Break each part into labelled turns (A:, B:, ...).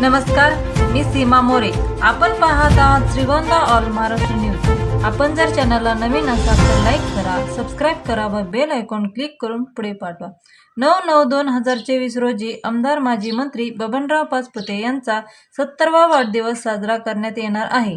A: नमस्कार मी सीमा मोरे. आपण पाहत आहात श्रीगोंदा ऑल महाराष्ट्र न्यूज. आपण जर चॅनलला नवीन असाल तर लाईक करा सबस्क्राईब करा व बेल आयकॉन क्लिक करून पुढे पाठवा. नऊ नऊ दोन हजार चोवीस रोजी आमदार माजी मंत्री बबनराव पाचपुते यांचा सत्तरवा वाढदिवस साजरा करण्यात येणार आहे.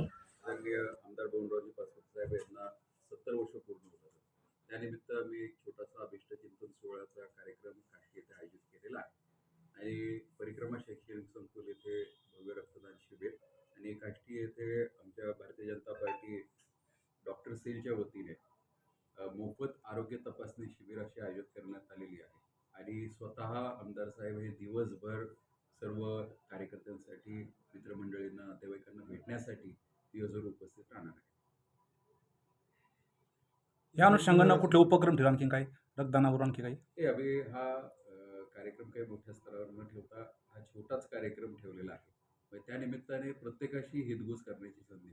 B: डॉक्टर सेलच्या वतीने मोफत आरोग्य तपासणी शिबिर अशी आयोजित करण्यात आलेली आहे. आणि स्वतः आमदार साहेब हे दिवसभर सर्व कार्यकर्त्यांसाठी मित्रमंडळींना नातेवाईकांना भेटण्यासाठी दिवसभर उपस्थित राहणार आहे.
C: या अनुषंगानं कुठले उपक्रम ठेवला? आणखी काही? रक्तदानावर आणखी काही?
B: हे अभि हा अ, कार्यक्रम काही मोठ्या स्तरावर न ठेवता हा छोटाच कार्यक्रम ठेवलेला आहे. मग त्या निमित्ताने प्रत्येकाशी हितगुज करण्याची संधी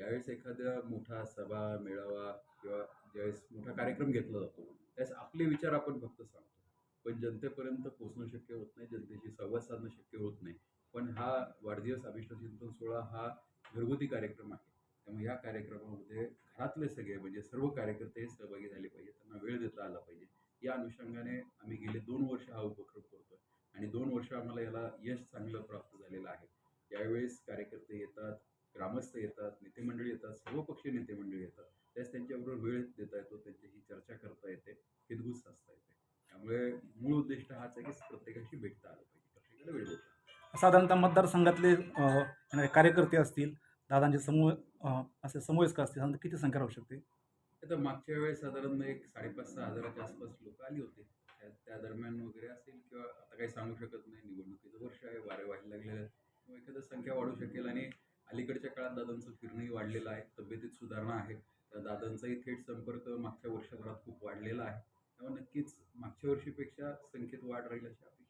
B: ज्यावेळेस एखादा मोठा सभा मेळावा किंवा ज्यावेळेस मोठा कार्यक्रम घेतला जातो त्यावेळेस आपले विचार आपण फक्त सांगतो. पण जनतेपर्यंत पोहोचणं शक्य होत नाही जनतेशी संवाद साधणं शक्य होत नाही. पण हा वाढदिवस अभिष्ट चिंतन सोहळा हा घरगुती कार्यक्रम आहे. त्यामुळे या कार्यक्रमामध्ये घरातले सगळे म्हणजे सर्व कार्यकर्ते सहभागी झाले पाहिजे त्यांना वेळ देता आला पाहिजे. या अनुषंगाने आम्ही गेले दोन वर्ष हा उपक्रम करतोय आणि दोन वर्ष आम्हाला याला यश चांगलं प्राप्त झालेलं आहे. यावेळेस कार्यकर्ते येतात ग्रामस्थ येतात नेते मंडळी येतात सर्व पक्षीय नेते मंडळी येतात. त्यास त्यांच्याबरोबर वेळ देता येतो त्यांच्याशी चर्चा करता येते हितगुज साधता येते. त्यामुळे मूळ उद्दिष्ट हाच आहे की प्रत्येकाशी भेटता आलं पाहिजे प्रत्येकाला वेळ देता
C: साधारणतः मतदारसंघातले कार्यकर्ते असतील दादांचे समूह असे समूहस्क असतील साधारण किती संख्या राहू शकते?
B: आता मागच्या वेळेस साधारण एक साडेपाच सहा हजाराच्या आसपास लोक आली होते. त्या त्या दरम्यान वगैरे असेल किंवा आता काही सांगू शकत नाही निवडणुकीचं वर्ष आहे वारे वाढायला लागलेले आहेत एखादं संख्या वाढू शकेल आणि अलीकडच्या काळात दादांचं फिरणंही वाढलेलं आहे तब्येतीत सुधारणा आहे. तर दादांचाही थेट संपर्क मागच्या वर्षभरात खूप वाढलेला आहे. तेव्हा नक्कीच मागच्या वर्षीपेक्षा संख्येत वाढ राहील अशी अपेक्षा